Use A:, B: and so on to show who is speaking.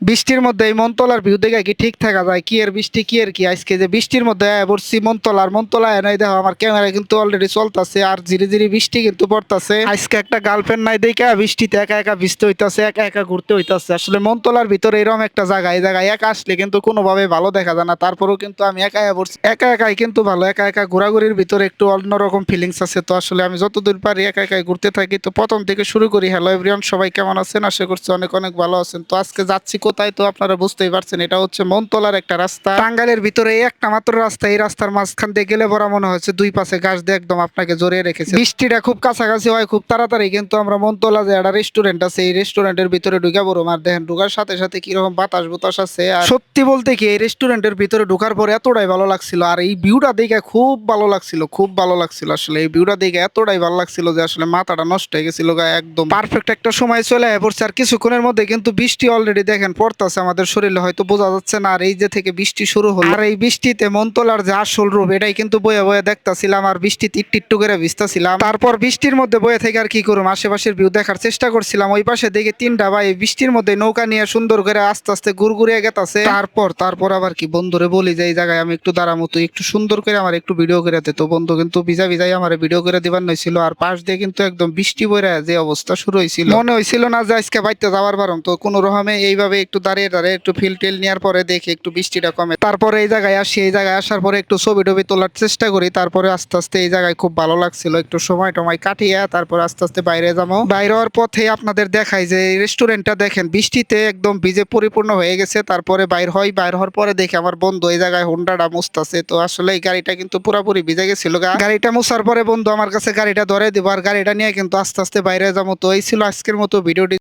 A: বৃষ্টির মধ্যে এই মনতলার ভিউ দেখে কি ঠিক থাকা যায়? কি এর বৃষ্টি, কি এর কি? আজকে যে বৃষ্টির মধ্যে পড়ছি মনতলার মনতলা এনে দেখো, আমার ক্যামেরা কিন্তু অলরেডি চলতেছে আর ধীরে ধীরে বৃষ্টি কিন্তু পড়তেছে। আজকে একটা গার্লফ্রেন্ড নাই দেখে বৃষ্টিতে একা একা ভিজতে হইতাছে, একা একা ঘুরতে হইতাছে। আসলে মনতলার ভিতরে এরকম একটা জায়গা, এই জায়গায় একা আসলে কিন্তু কোনোভাবে ভালো দেখা যায় না। তারপরেও কিন্তু আমি একা পড়ছি। একা একাই কিন্তু ভালো, একা একা ঘোরাঘুরির ভিতরে একটু অন্যরকম ফিলিংস আছে। তো আসলে আমি যতদূর পারি একা একাই ঘুরতে থাকি। তো প্রথম থেকে শুরু করি। হ্যালো এভরিওয়ান সবাই কেমন আছেন? আশা করছি অনেক অনেক ভালো আছেন। তো আজকে যাচ্ছি কোথায় তো আপনারা বুঝতেই পারছেন, এটা হচ্ছে মনতলার একটা রাস্তা। টাঙ্গাইলের ভিতরে একটা মাত্র রাস্তা, এই রাস্তার মাঝখান দিয়ে গেলে বড় মনে হচ্ছে দুই পাশে গাছ দিয়ে একদম আপনাকে জড়িয়ে রেখেছে। বৃষ্টিটা খুব কাছাকাছি হয়, খুব তাড়াতাড়ি, কিন্তু আমরা মনতলা যে একটা রেস্টুরেন্ট আছে, এই রেস্টুরেন্টের ভিতরে ঢুকে বড় মার দেখেন, ঢুকার সাথে সাথে কীরকম বাতাস বুতাস আছে, আর সত্যি বলতে কি, এই রেস্টুরেন্টের ভিতরে ঢুকার পরে এতটাই ভালো লাগছিল, আর এই ভিউটা দেখে খুব ভালো লাগছিল, খুব ভালো লাগছিল আসলে। এই ভিউটা দেখে এতটাই ভালো লাগছিল যে আসলে মাথাটা নষ্ট হয়ে গেছিল একদম। পারফেক্ট একটা সময় চলে পড়ছে, আর কিছুক্ষণের মধ্যে কিন্তু বৃষ্টি অলরেডি দেখেন পড়তেছে আমাদের শরীরে, হয়তো বোঝা যাচ্ছে না। আর এই যে থেকে বৃষ্টি শুরু হলো, আর এই বৃষ্টিতে মনতলার যে আসল রূপ, এটাই কিন্তু বয়ে বয়ে দেখতাছিলাম আর বৃষ্টিতে একটু একটু করে ভিজতাছিলাম। তারপর বৃষ্টির মধ্যে বয়ে থেকে আর কি করুম, আশেপাশের ভিউ দেখার চেষ্টা করছিলাম। ওই পাশে দেখে তিনটা ভাই বৃষ্টির মধ্যে নৌকা নিয়ে সুন্দর করে আস্তে আস্তে গুড়গুড়িয়ে গেতাছে। তারপর তারপর আবার কি, বন্ধুরে বলি যে, এই জায়গায় আমি একটু দাঁড়ামো, তুই একটু সুন্দর করে আমার একটু ভিডিও করে দে। তো বন্ধু কিন্তু ভিজা ভিজাই আমার ভিডিও করে দিবার নইছিল আর পাশ দিয়ে কিন্তু একদম বৃষ্টি বইরা যে অবস্থা শুরু হয়েছিল মনে হয়েছিল না যে আজকে বাইতে যাওয়ার পারম তো কোনো রকমে এইভাবে একটু দাঁড়িয়ে দাঁড়িয়ে একটু ফিল টিল নেওয়ার পরে দেখি একটু বৃষ্টিটা কমে। তারপরে এই জায়গায় আসি, এই জায়গায় আসার পরে একটু ছবি টবি তোলার চেষ্টা করি। তারপরে আস্তে আস্তে এই জায়গায় খুব ভালো লাগছিল, একটু সময় টময় কাটিয়ে তারপর আস্তে আস্তে বাইরে যাব। বাইরে হওয়ার পথে আপনাদের দেখাই যে রেস্টুরেন্টটা দেখেন, বৃষ্টিতে একদম ভিজে পরিপূর্ণ হয়ে গেছে। তারপরে বাইর হয় বাইর হওয়ার পরে দেখে আমার বন্ধু এই জায়গায় হোন্ডাটা মুছতাছে। তো আসলে এই গাড়িটা কিন্তু পুরোপুরি ভিজে গেছিল। গাড়িটা মুছার পরে বন্ধু আমার কাছে গাড়িটা ধরে দিব, আর গাড়িটা নিয়ে কিন্তু আস্তে আস্তে বাইরে যাব। তো এই ছিল আজকের মতো ভিডিওটি।